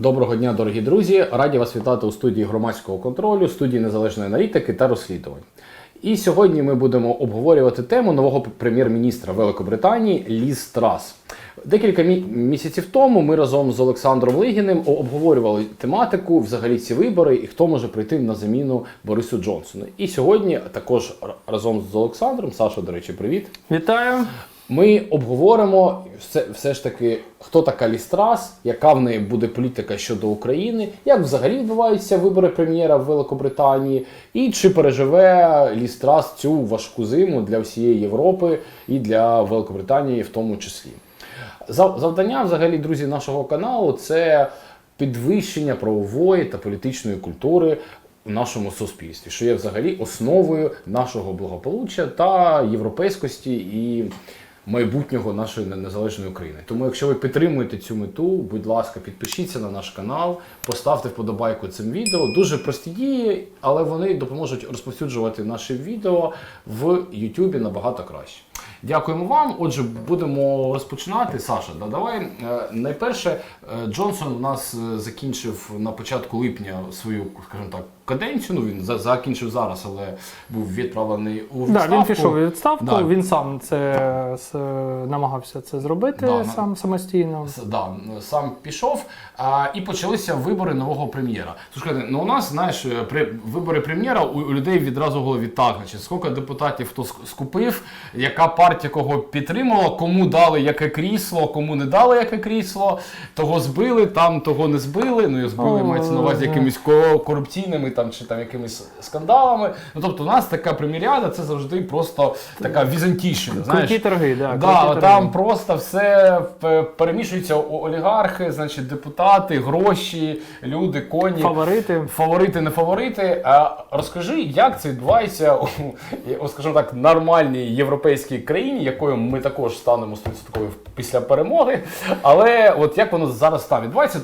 Доброго дня, дорогі друзі! Раді вас вітати у студії громадського контролю, студії незалежної аналітики та розслідувань. І сьогодні ми будемо обговорювати тему нового прем'єр-міністра Великобританії Ліз Трас. Декілька мі- місяців тому ми разом з Олександром Лигіним обговорювали тематику, взагалі ці вибори і хто може прийти на заміну Борису Джонсону. І сьогодні також разом з Олександром, Саша, до речі, привіт. Вітаю. Ми обговоримо все, все ж таки, хто така Лістрас, яка в неї буде політика щодо України, як взагалі відбуваються вибори прем'єра в Великобританії, і чи переживе Лістрас цю важку зиму для всієї Європи і для Великобританії в тому числі. Зав- Завдання, взагалі, друзі, нашого каналу це підвищення правової та політичної культури у нашому суспільстві, що є взагалі основою нашого благополуччя та європейськості і майбутнього нашої незалежної України. Тому, якщо ви підтримуєте цю мету, будь ласка, підпишіться на наш канал, поставте вподобайку цим відео. Дуже прості дії, але вони допоможуть розповсюджувати наші відео в Ютубі набагато краще. Дякуємо вам. Отже, будемо розпочинати. Саша, да, давай. Е, Найперше, е, Джонсон у нас е, закінчив на початку липня свою, скажімо так, каденцію. Ну він за- закінчив зараз, але був відправлений у Да, він пішов у відставку, Да. він сам це с- намагався це зробити Да, на- сам самостійно. С- Да, сам пішов, а, і почалися вибори нового прем'єра. Слухайте, ну у нас, знаєш, при вибори прем'єра у, у людей відразу в голові так, значить, скільки депутатів хто скупив, яка партія кого підтримала, кому дали яке крісло, кому не дали яке крісло, того збили, там того не збили. Ну і збили О, мається на увазі якимись корупційними там чи там якимись скандалами. Ну тобто, у нас така прем'єріада це завжди просто така візантійщина. Знаєш, Круті торги, да, Да, круті там торги. просто все перемішується олігархи, значить, депутати, гроші, люди, коні. фаворити. Фаворити, не фаворити. А розкажи, як це відбувається у, скажімо так, нормальній європейській країні, якою ми також станемо 100% після перемоги. Але от як воно зараз там відбувається,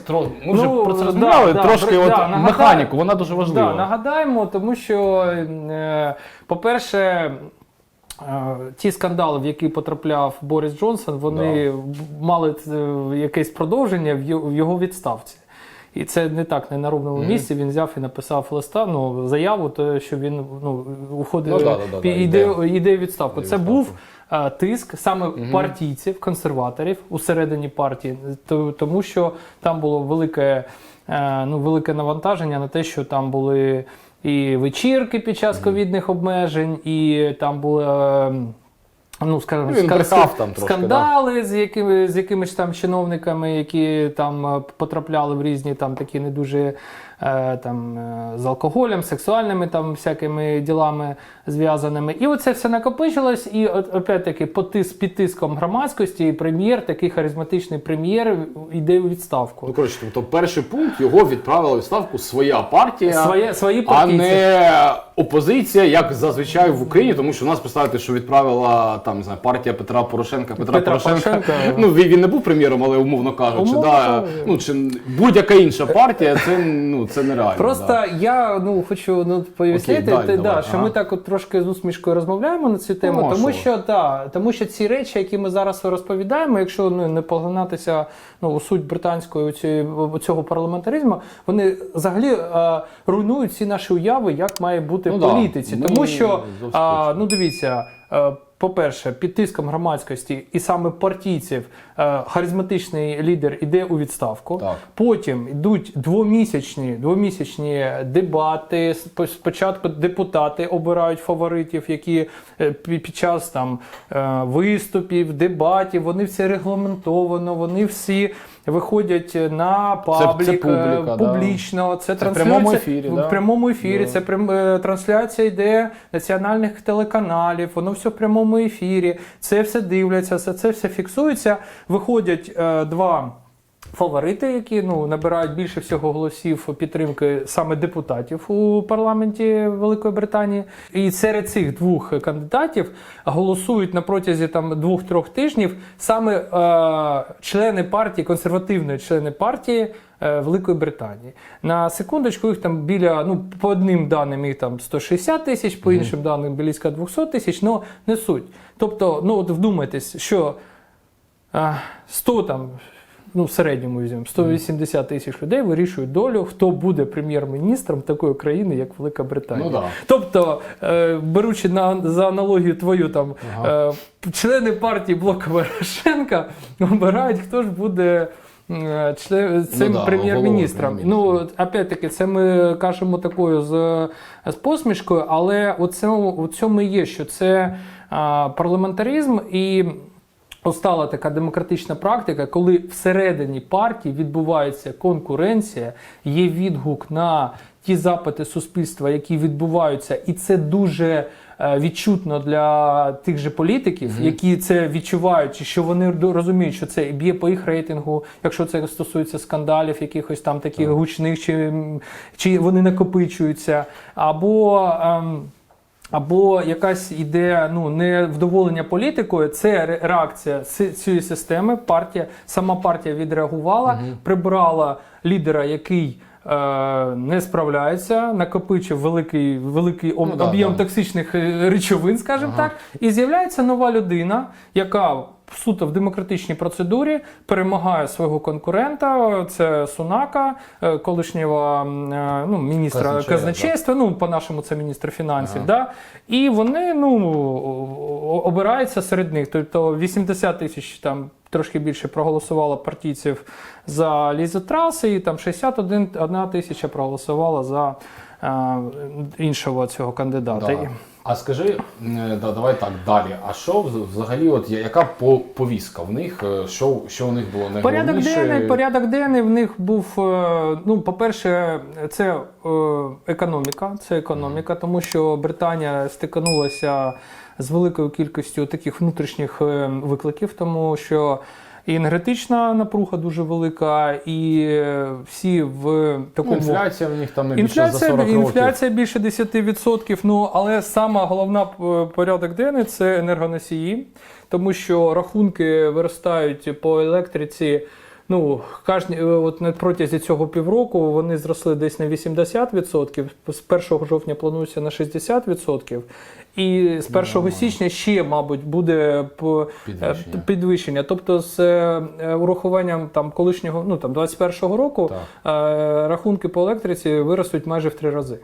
ми вже Ну, про це да, розмовляли, да, трошки да, от нагадаю. механіку, вона дуже важлива. Да, нагадаємо, тому що, е, по-перше, е, ті скандали, в які потрапляв Борис Джонсон, вони мали е, якесь продовження в його відставці. І це не так не на ровному Мгм. місці. Він взяв і написав листа, ну заяву, то що він ну уходить, Ну, да, да, да, да, іде, іде відставку. Це був е, тиск саме партійців, консерваторів усередині партії, тому що там було велике, ну, велике навантаження на те, що там були і вечірки під час ковідних обмежень, і там були. е, Ну, скажімо, Ну, брехав там трошки, скандали з якими з якимись там чиновниками, які там е, потрапляли в різні там такі не дуже е, там е, з алкоголем, сексуальними там всякими ділами зв'язаними. І оце все накопичилось, і опять-таки під тиском громадськості прем'єр, такий харизматичний прем'єр, йде у відставку. Ну, коротше, тобто перший пункт його відправила у відставку своя партія. Своє, свої а не опозиція, як зазвичай в Україні, тому що у нас представте, що відправила там не знаю, партія Петра Порошенка, Петра, Петра Порошенка. Порошенка. Ну він, він не був прем'єром, але умовно кажучи, Умовно да, ну чи будь-яка інша партія, це ну це нереально. Просто да. я ну хочу ну пояснити, Окей, далі, те, давай, да, що ага. ми так от трошки з усмішкою розмовляємо на цю тему, Ну, а тому що? що да, тому що ці речі, які ми зараз розповідаємо, якщо ну, не поглинатися ну, у суть британської цієї цього парламентаризму, вони взагалі е, руйнують всі наші уяви, як має бути Ну в да. політиці. Ну, Тому що зовсім а, ну дивіться. е, По-перше, під тиском громадськості і саме партійців е, харизматичний лідер іде у відставку. Так. Потім йдуть двомісячні, двомісячні дебати. Спочатку депутати обирають фаворитів, які е, під час там е, виступів, дебатів, вони все регламентовано, вони всі виходять на паблік це це публіка, да. публічно. Це, в прямому ефірі, в да. прямому ефірі. Да. Це прям, е, трансляція йде національних телеканалів, воно все в прямому ефірі. Це все дивляться, це, це все фіксується. Виходять е, два. Фаворити, які ну набирають більше всього голосів підтримки саме депутатів у парламенті Великої Британії, і серед цих двох кандидатів голосують на протязі там двох-трьох тижнів саме е, члени партії, консервативної члени партії е, Великої Британії. На секундочку їх там біля, ну по одним даним їх там 160 тисяч, по іншим даним близько 200 тисяч, але не суть. Тобто, ну от вдумайтесь, що а, 100 там ну, в середньому візьмемо, 180 тисяч людей вирішують долю, хто буде прем'єр-міністром такої країни, як Велика Британія. Ну да. Тобто, е, беручи на, за аналогію твою там Ага. е, члени партії блоку Порошенка обирають, хто ж буде. е, Член, цим да, прем'єр-міністром. Ну, опять-таки, це ми кажемо такою з, з посмішкою, але у цьому, у цьому і є, що це а, парламентаризм і Остала така демократична практика, коли всередині партії відбувається конкуренція, є відгук на ті запити суспільства, які відбуваються, і це дуже е, відчутно для тих же політиків, які це відчувають, що вони розуміють, що це б'є по їх рейтингу, якщо це стосується скандалів, якихось там таких гучних, чи, чи вони накопичуються, або. ем, або якась іде ну невдоволення політикою, це реакція цієї системи. Партія, сама партія відреагувала, прибрала лідера, який. е, Не справляється, накопичив великий, великий об'єм Ну да, об'єм да. токсичних е, речовин, скажімо Ага. так, і з'являється нова людина, яка суто в демократичній процедурі перемагає свого конкурента. Це Сунака, е, колишнього е, ну, міністра казначейства. Ну, по-нашому, це міністр фінансів. Да? І вони ну, обираються серед них. Тобто 80 тисяч там. Трошки більше проголосувало партійців за Лізу Траси, і там 61 тисяча проголосувала за іншого цього кандидата. Да. А скажи, е, да, давай так далі. А що взагалі, от яка повістка в них? Е, Що, що у них було Порядок денний, порядок денний в них був. е, Ну, по-перше, це е, економіка. Це економіка, тому що Британія стиканулася з великою кількістю таких внутрішніх е, викликів, тому що. І енергетична напруга дуже велика, і е, всі в Ну, такому інфляція в них там не більше за Інфляція, 40 років. інфляція більше 10%. Ну але сама головна е, порядок денний це енергоносії, тому що рахунки виростають по електриці. Ну, е, от на протязі цього півроку вони зросли десь на 80%, з 1 жовтня планується на 60%, і з 1 січня ще, мабуть, буде по- Підвищення. е, підвищення. Тобто з е, е, урахуванням там колишнього, ну там 21-го року Так. е, рахунки по електриці виростуть майже в три рази.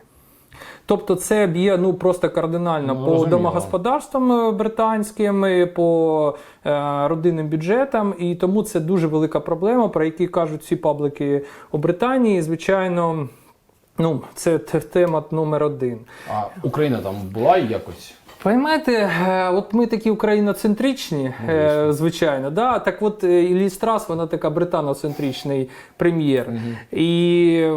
Тобто це б'є ну просто кардинально Ну, по розуміло. домогосподарствам е, британським, по е, родинним бюджетам, і тому це дуже велика проблема, про які кажуть всі паблики у Британії. Звичайно, ну це тема номер один. А Україна там була якось? Поймаєте, е, от ми такі україноцентричні, е, звичайно. Да? Так от е, Лі Страс, вона така британоцентричний прем'єр. І е,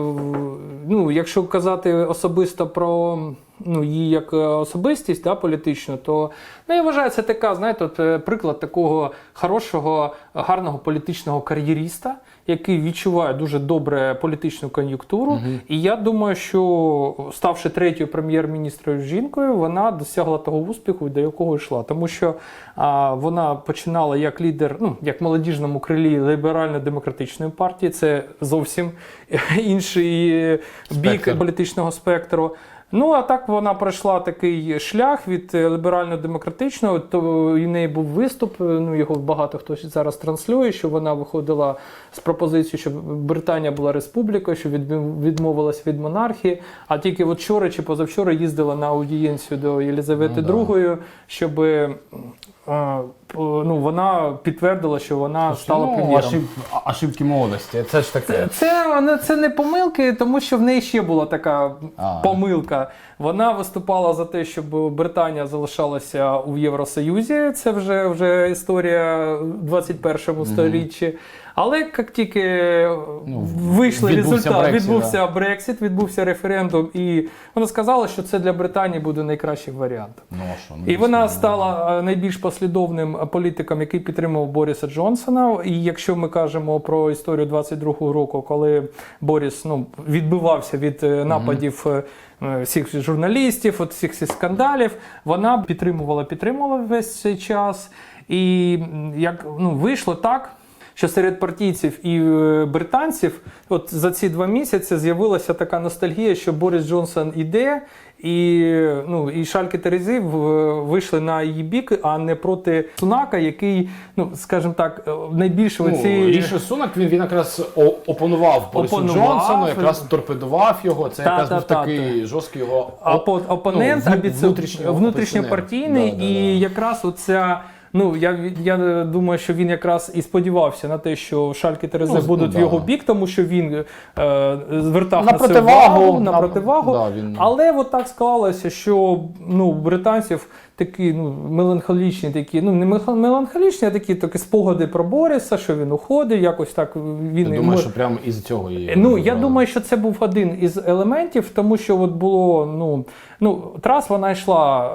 ну, якщо казати особисто про ну, її як е, особистість да, політичну, то ну, я вважаю, це така, знаєте, от, е, приклад такого хорошого, гарного політичного кар'єріста, який відчуває дуже добре політичну кон'юнктуру. І я думаю, що ставши третьою прем'єр-міністрою жінкою, вона досягла того успіху, до якого йшла. Тому що а, вона починала як лідер, ну як молодіжному крилі ліберально-демократичної партії. Це зовсім інший бік Спектр. політичного спектру. Ну, а так вона пройшла такий шлях від е, ліберально-демократичного, то в неї був виступ, е, ну його багато хто зараз транслює, що вона виходила з пропозицією, щоб Британія була республікою, що відмовилась від монархії. А тільки от вчора чи позавчора їздила на аудієнцію до Єлізавети Ну. II, щоб ну, вона підтвердила, що вона стала ну, прем'єром. ошиб... ошибки молодості, це ж таке. Це, не- це не помилки, тому що в неї ще була така А. помилка. Вона виступала за те, щоб Британія залишалася у Євросоюзі. Це вже, вже історія в 21 столітті. Але як тільки Ну, вийшли відбувся результат, Брексит, відбувся Брексит, відбувся референдум, і вона сказала, що це для Британії буде найкращий варіант. Ну, що, ну, І вона стала е, найбільш послідовним політиком, який підтримував Боріса Джонсона. І якщо ми кажемо про історію 22-го року, коли Боріс ну, відбивався від е, нападів е, е, всіх журналістів, от всіх цих скандалів, вона підтримувала, підтримувала весь цей час. І як ну, вийшло так. Що серед партійців і е, британців, от за ці два місяці з'явилася така ностальгія, що Борис Джонсон іде. І ну і Шальки Терези в- вийшли на її бік, а не проти Сунака, який, ну скажімо так, е, найбільше Ну, оці Ріші Сунак він, він якраз опонував Борису Опонував. Джонсону, якраз торпедував його. Це Та, якраз та, був та, такий жорсткий його Опо- опонент, ну, вну- внутрішньопартійний, і Да, да, да. якраз оця. Ну, я, я думаю, що він якраз і сподівався на те, що Шальки Терезе Ну, будуть ну, в його бік, тому що він е, звертав На на, це противагу, увагу, на, на- противагу. да, він- Але от так склалося, що ну, британців такі ну, меланхолічні, такі, ну не меланхолічні, а такі, такі спогади про Бориса, що він уходив, якось так він думаю, мож- що прямо із цього і Ну, я думаю, що це був один із елементів, тому що от було, ну, ну Трас вона йшла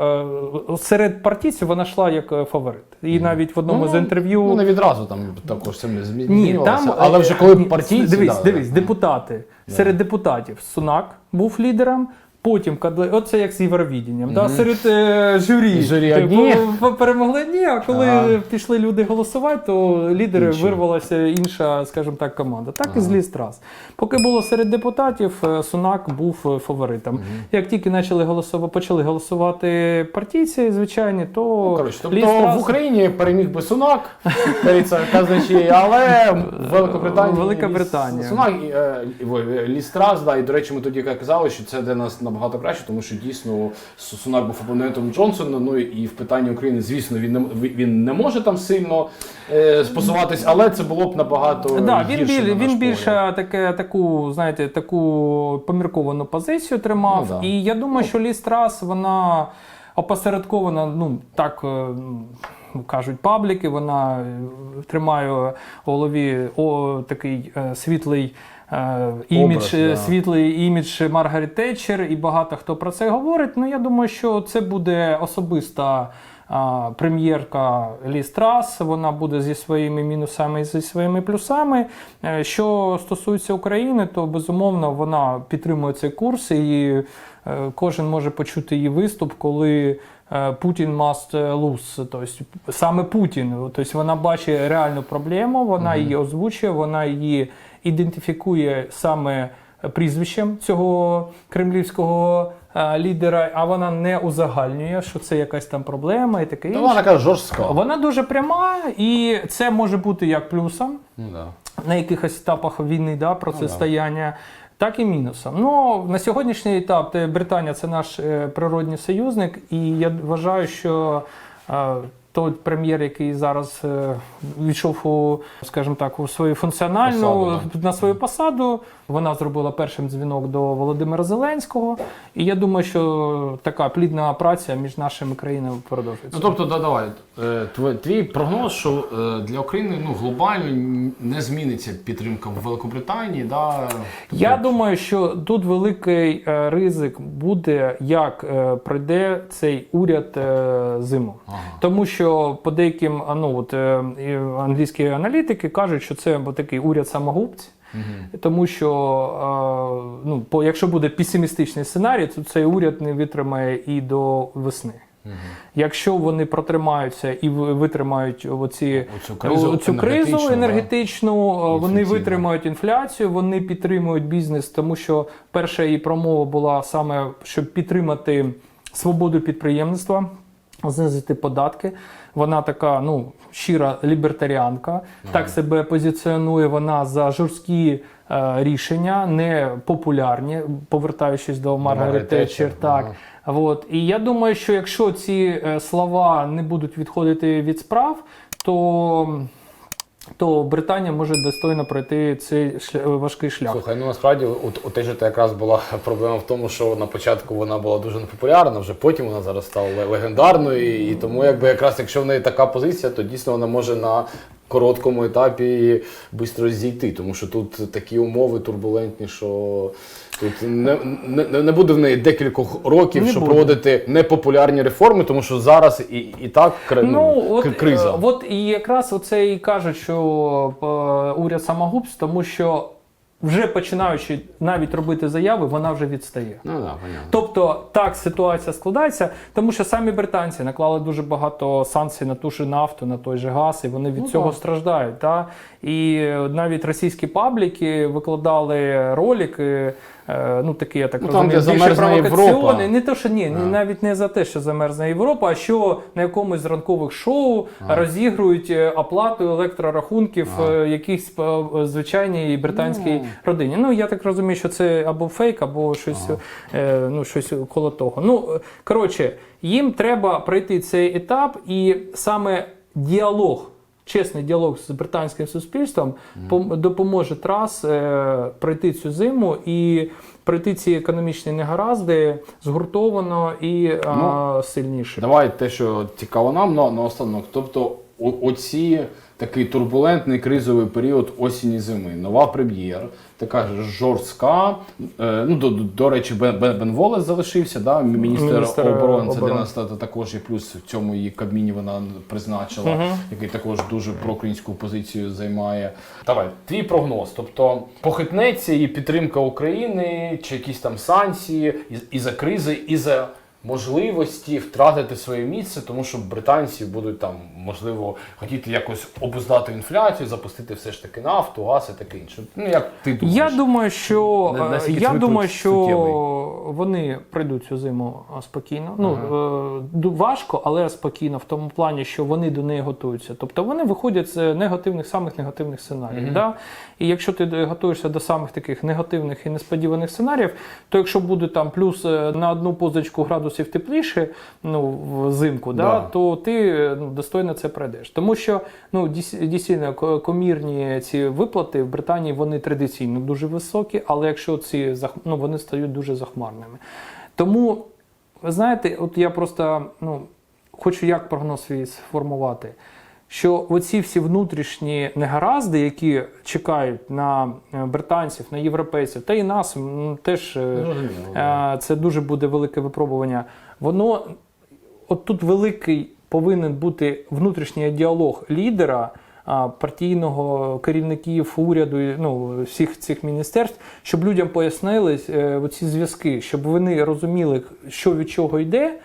е, серед партійців, вона йшла як е, фаворит. І навіть в одному Ну, з інтерв'ю. Ну, не відразу там також це ні, змінювалося. там, але е, вже коли ні, партійці... Дивись, да, дивись, да. депутати. Серед депутатів Сунак був лідером. Потім, коли оце як з Євровідінням, да? серед е, журі, Журі Типу, одні. п- перемогли одні, а коли Ага. пішли люди голосувати, то лідери Інші. вирвалася інша, скажімо так, команда. Так і зліз трас. Поки було серед депутатів, е, Сунак був е, фаворитом. Як тільки почали голосувати, почали голосувати партійці, звичайні, то Ну, коротше, тобто Ліз Трас- в Україні переміг би Сунак, кажеться, казначі, але в Великобританії Велика Британія. Сунак і е, і- ой, Лістрас, да, і до речі, ми тоді казали, що це для нас набагато краще, тому що дійсно Сунак був опонентом Джонсона. Ну і в питанні України, звісно, він не він не може там сильно е, спосуватись, але це було б набагато Да, він, гірше, біль, на він більше таке, таку, знаєте, таку помірковану позицію тримав. Ну, да. І я думаю, що Ліс Трас, вона опосередкована, ну так е, ну, кажуть пабліки, вона е, тримає у голові о, такий е, світлий. е, Імідж, Образ, да. світлий імідж Маргарет Тетчер, і багато хто про це говорить. Ну я думаю, що це буде особиста а, прем'єрка Ліз Трас. Вона буде зі своїми мінусами і зі своїми плюсами. Що стосується України, то безумовно вона підтримує цей курс, і кожен може почути її виступ, коли. Е, Путін must lose, тобто саме Путін. Тобто вона бачить реальну проблему, вона її озвучує, вона її ідентифікує саме прізвищем цього кремлівського е, лідера, а вона не узагальнює, що це якась там проблема і таке інше. вона така жорстка. Вона дуже пряма, і це може бути як плюсом Ну, да. на якихось етапах війни, да, протистояння, так і мінусом. Ну, на сьогоднішній етап Британія це наш е, природній союзник, і я вважаю, що е, той прем'єр, який зараз е, війшов у, скажімо так, у свою функціональну Посаду, на свою посаду, вона зробила першим дзвінок до Володимира Зеленського. І я думаю, що така плідна праця між нашими країнами продовжується. Ну тобто, да, давай. е, Твій, прогноз, що е, для України ну, глобально не зміниться підтримка в Великобританії, да? Тобто, Я думаю, що тут великий ризик буде, як пройде цей уряд зиму. Ага. Тому що по деяким ну, от, е, англійські аналітики кажуть, що це бо такий уряд самогубців. Тому що ну, по, якщо буде песимістичний сценарій, то цей уряд не витримає і до весни. Якщо вони протримаються і витримають оці, Оцю кризу оцю кризу енергетичну, да. енергетичну, вони витримають інфляцію, вони підтримують бізнес, тому що перша її промова була саме, щоб підтримати свободу підприємництва, знизити податки. Вона така, ну, щира лібертаріанка, так себе позиціонує вона за жорсткі е, рішення, не популярні, повертаючись до Маргарет Тетчер. Так. ага. От. І я думаю, що якщо ці е, слова не будуть відходити від справ, то, то Британія може достойно пройти цей важкий шлях. Слухай, ну насправді у, от те, що якраз була проблема в тому, що на початку вона була дуже непопулярна, вже потім вона зараз стала легендарною, і тому, якби якраз якщо в неї така позиція, то дійсно вона може на короткому етапі швидко зійти, тому що тут такі умови турбулентні, що тут не, не, не буде в неї декількох років, Не щоб буде. проводити непопулярні реформи, тому що зараз і, і так Ну, от, криза. е, от і якраз оце і кажуть, що е, уряд самогубств, тому що вже починаючи навіть робити заяви, вона вже відстає. Ну да, понятно. Тобто так ситуація складається, тому що самі британці наклали дуже багато санкцій на ту ж нафту, на той же газ, і вони від Ну, цього так. страждають. Та? І навіть російські пабліки викладали ролики. Е, Ну, такі, я так Ну, розумію, де більше провокаційні. Не то, що ні, А. навіть не за те, що замерзне Європа, а що на якомусь з ранкових шоу розігрують е, оплату електрорахунків А. е, е, звичайній британській Ну. родині. Ну я так розумію, що це або фейк, або щось, е, ну, щось коло того. Ну коротше, їм треба пройти цей етап, і саме діалог. Чесний діалог з британським суспільством пом- допоможе Трас е, пройти цю зиму і пройти ці економічні негаразди згуртовано і е, Ну, сильніше. Давай те, що цікаво нам, на, останок. Тобто, оці такий турбулентний кризовий період осені зими. Нова прем'єр, така жорстка. Е, ну, до, до, до речі, Бен, Бен, Бен Волес залишився, да? міністр, Міністр, оборони. Це для нас та- та- також і плюс в цьому її кабміні вона призначила, Мгм. який також дуже проукраїнську позицію займає. Давай, твій прогноз. Тобто похитнеться і підтримка України, чи якісь там санкції, і, і за кризи, і за можливості втратити своє місце, тому що британці будуть там, можливо, хотіти якось обуздати інфляцію, запустити все ж таки нафту, газ і таке інше. Ну як ти думаєш? Я думаю, що е, наскільки я думаю, що суттєвий? вони прийдуть цю зиму спокійно. Ну е, ду- важко, але спокійно в тому плані, що вони до неї готуються. Тобто вони виходять з негативних, самих негативних сценаріїв. Мгм. Да? І якщо ти готуєшся до самих таких негативних і несподіваних сценаріїв, то якщо буде там плюс е, на одну позичку градусів тепліше, ну взимку, да. Да. то ти ну, достойно це пройдеш. Тому що ну дійсно комірні ці виплати в Британії вони традиційно дуже високі, але якщо ці ну, вони стають дуже захмарними. Тому, ви знаєте, от я просто ну, хочу як прогноз свій сформувати. Що оці всі внутрішні негаразди, які чекають на е, британців, на європейців, та і нас теж е, да. Е, Це дуже буде велике випробування. Воно от тут великий повинен бути внутрішній діалог лідера. Партійного керівників уряду, ну всіх цих міністерств, щоб людям пояснили ці зв'язки, щоб вони розуміли, що від чого йде,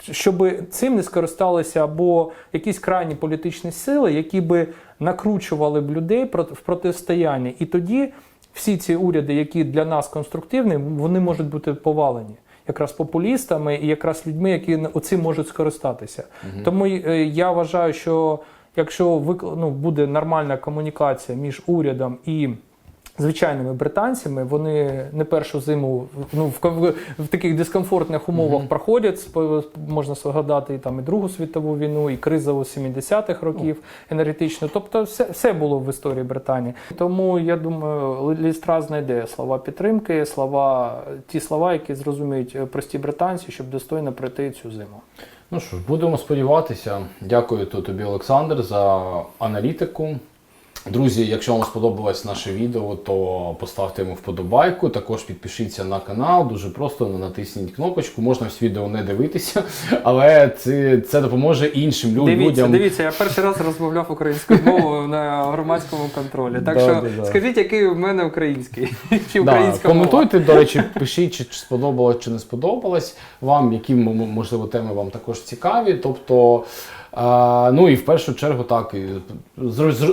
щоб цим не скористалися або якісь крайні політичні сили, які би накручували б людей в протистояння. І тоді всі ці уряди, які для нас конструктивні, вони можуть бути повалені. Якраз популістами і якраз людьми, які оцим можуть скористатися. Тому е, я вважаю, що якщо ну, буде нормальна комунікація між урядом і звичайними британцями, вони не першу зиму ну, в, в таких дискомфортних умовах проходять. Спо- Можна згадати і там і Другу світову війну, і кризову 70-х років енергетичну. Тобто, все, все було в історії Британії. Тому я думаю, Лістра знайде слова підтримки, слова, ті слова, які зрозуміють е, прості британці, щоб достойно пройти цю зиму. Ну що ж, будемо сподіватися. Дякую то- тобі, Олександр, за аналітику. Друзі, якщо вам сподобалось наше відео, то поставте йому вподобайку. Також підпишіться на канал. Дуже просто натисніть кнопочку. Можна всі відео не дивитися, але це, це допоможе іншим лю- Дивіться, дивіться, я перший раз розмовляв українською мовою на громадському контролі. Так Да, що да, да. скажіть, який в мене український чи Да, українська мова. коментуйте, до речі, пишіть, чи, сподобалось, чи не сподобалось вам, які можливо теми вам також цікаві. Тобто, а, ну і в першу чергу, так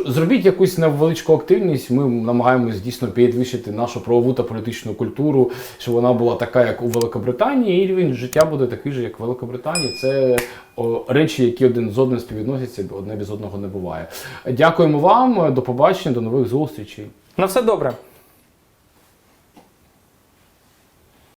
зробіть якусь невеличку активність. Ми намагаємось дійсно підвищити нашу правову та політичну культуру, щоб вона була така, як у Великобританії, і рівень життя буде такий же, як у Великобританії. Це речі, які один з одним співвідносяться, одне без одного не буває. Дякуємо вам, до побачення, до нових зустрічей. На все добре.